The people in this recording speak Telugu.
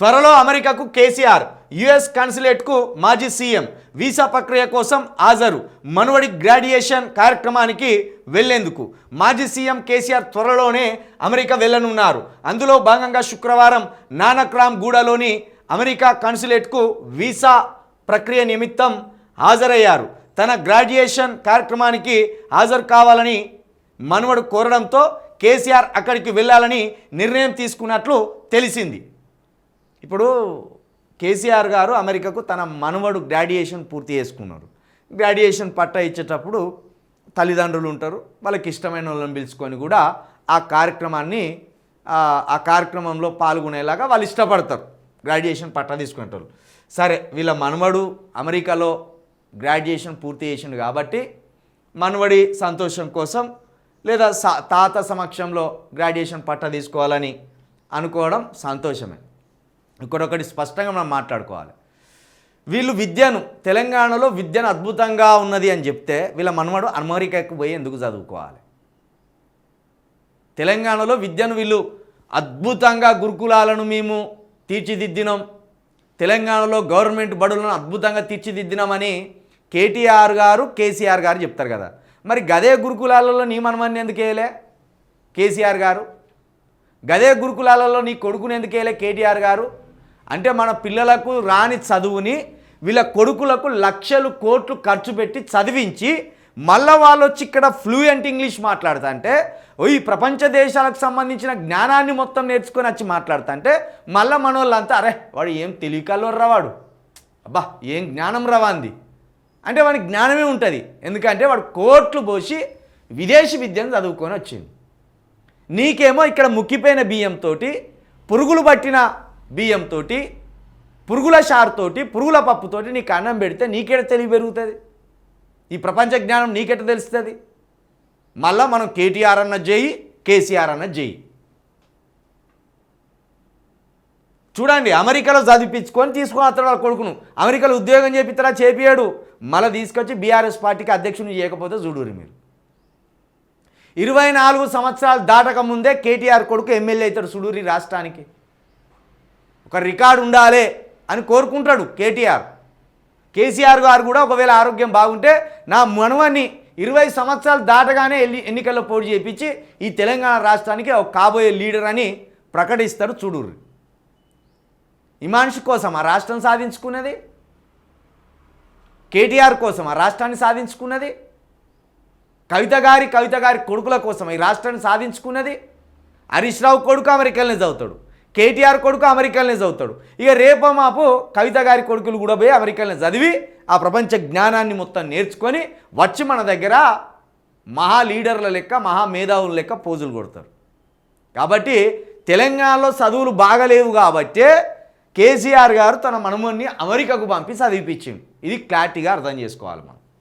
త్వరలో అమెరికాకు కేసీఆర్ యుఎస్ కాన్సులేట్కు మాజీ సీఎం. వీసా ప్రక్రియ కోసం హాజరు. మనవడి గ్రాడ్యుయేషన్ కార్యక్రమానికి వెళ్ళేందుకు. మాజీ సీఎం కేసీఆర్ త్వరలోనే అమెరికా వెళ్ళనున్నారు. అందులో భాగంగా శుక్రవారం నానక్రామ్ గూడలోని అమెరికా కాన్సులేట్కు వీసా ప్రక్రియ నిమిత్తం హాజరయ్యారు. తన గ్రాడ్యుయేషన్ కార్యక్రమానికి హాజరు కావాలని మనవడు కోరడంతో కేసీఆర్ అక్కడికి వెళ్ళాలని నిర్ణయం తీసుకున్నట్లు తెలిసింది. ఇప్పుడు కేసీఆర్ గారు అమెరికాకు తన మనవడు గ్రాడ్యుయేషన్ పూర్తి చేసుకున్నారు. గ్రాడ్యుయేషన్ పట్టా ఇచ్చేటప్పుడు తల్లిదండ్రులు ఉంటారు వాళ్ళకి ఇష్టమైన వాళ్ళని పిలుచుకొని కూడా ఆ కార్యక్రమాన్ని ఆ కార్యక్రమంలో పాల్గొనేలాగా వాళ్ళు ఇష్టపడతారు. గ్రాడ్యుయేషన్ పట్టా తీసుకుంటారు సరే వీళ్ళ మనవడు అమెరికాలో గ్రాడ్యుయేషన్ పూర్తి చేసిండు కాబట్టి మనవడి సంతోషం కోసం లేదా తాత సమక్షంలో గ్రాడ్యుయేషన్ పట్టా తీసుకోవాలని అనుకోవడం సంతోషమే. ఇంకొకటి స్పష్టంగా మనం మాట్లాడుకోవాలి. వీళ్ళు విద్యను తెలంగాణలో విద్యను అద్భుతంగా ఉన్నది అని చెప్తే వీళ్ళ మనవడు అమెరికాకు పోయి ఎందుకు చదువుకోవాలి? తెలంగాణలో విద్యను వీళ్ళు అద్భుతంగా గురుకులాలను మేము తీర్చిదిద్దినాం. తెలంగాణలో గవర్నమెంట్ బడులను అద్భుతంగా తీర్చిదిద్దినామని కేటీఆర్ గారు కేసీఆర్ గారు చెప్తారు కదా. మరి గదే గురుకులాలలో నీ మనమని ఎందుకు వేయలే? కేసీఆర్ గారు. గదే గురుకులాలలో నీ కొడుకుని ఎందుకు వేయలే? కేటీఆర్ గారు. అంటే మన పిల్లలకు రాని చదువుని వీళ్ళ కొడుకులకు లక్షలు కోట్లు ఖర్చు పెట్టి చదివించి మళ్ళా వాళ్ళు వచ్చి ఇక్కడ ఫ్లూయెంట్ ఇంగ్లీష్ మాట్లాడుతుంటే ఓ ఈ ప్రపంచ దేశాలకు సంబంధించిన జ్ఞానాన్ని మొత్తం నేర్చుకొని వచ్చి మాట్లాడుతుంటే మళ్ళీ మన వాళ్ళంతా అరే వాడు ఏం తెలియకల్లోర్రా వాడు? అబ్బా ఏం జ్ఞానం రవాంది అంటే వాడికి జ్ఞానమే ఉంటుంది. ఎందుకంటే వాడు కోట్లు పోసి విదేశీ విద్యను చదువుకొని వచ్చింది నీకేమో ఇక్కడ ముక్కిపోయిన బియ్యంతో పురుగులు పట్టిన బియ్యంతో పురుగుల షార్తోటి పురుగుల పప్పుతోటి నీకు అన్నం పెడితే నీకెట తెలివి పెరుగుతుంది? ఈ ప్రపంచ జ్ఞానం నీకెట తెలుస్తుంది? మళ్ళా మనం కేటీఆర్ అన్న జేయి కేసీఆర్ అన్న జేయి. చూడండి అమెరికాలో చదివించుకొని తీసుకొని అతడు వాళ్ళ కొడుకును. అమెరికాలో ఉద్యోగం చేపిస్తారా చేపియాడు మళ్ళీ తీసుకొచ్చి బీఆర్ఎస్ పార్టీకి అధ్యక్షుని చేయకపోతే చూడురి మీరు. ఇరవై నాలుగు సంవత్సరాలు దాటక ముందే కేటీఆర్ కొడుకు ఎమ్మెల్యే అవుతాడు సుడూరి రాష్ట్రానికి. ఒక రికార్డు ఉండాలి అని కోరుకుంటాడు కేటీఆర్. కేసీఆర్ గారు కూడా ఒకవేళ ఆరోగ్యం బాగుంటే నా మనవని ఇరవై సంవత్సరాలు దాటగానే ఎల్లి ఎన్నికల్లో పోటీ చేయించి ఈ తెలంగాణ రాష్ట్రానికి ఒక కాబోయే లీడర్ అని ప్రకటిస్తారు చూడుర్రి. ఈ మనిషి కోసం ఆ రాష్ట్రం సాధించుకున్నది? కేటీఆర్ కోసం ఆ రాష్ట్రాన్ని సాధించుకున్నది? కవిత గారి కవిత గారి కొడుకుల కోసం ఈ రాష్ట్రాన్ని సాధించుకున్నది? హరీష్ రావు కొడుకు అమెరికాలోనే చదువుతాడు. కేటీఆర్ కొడుకు అమెరికాలోనే చదువుతాడు. ఇక రేపో మాపు కవిత గారి కొడుకులు కూడా పోయి అమెరికాలోనే చదివి ఆ ప్రపంచ జ్ఞానాన్ని మొత్తం నేర్చుకొని వచ్చి మన దగ్గర మహా లీడర్ల లెక్క మహా మేధావుల లెక్క పోజులు కొడతారు. కాబట్టి తెలంగాణలో చదువులు బాగలేవు కాబట్టే కేసీఆర్ గారు తన మనముని అమెరికాకు పంపి చదివిపించింది ఇది క్లారిటీగా అర్థం చేసుకోవాలి మనం.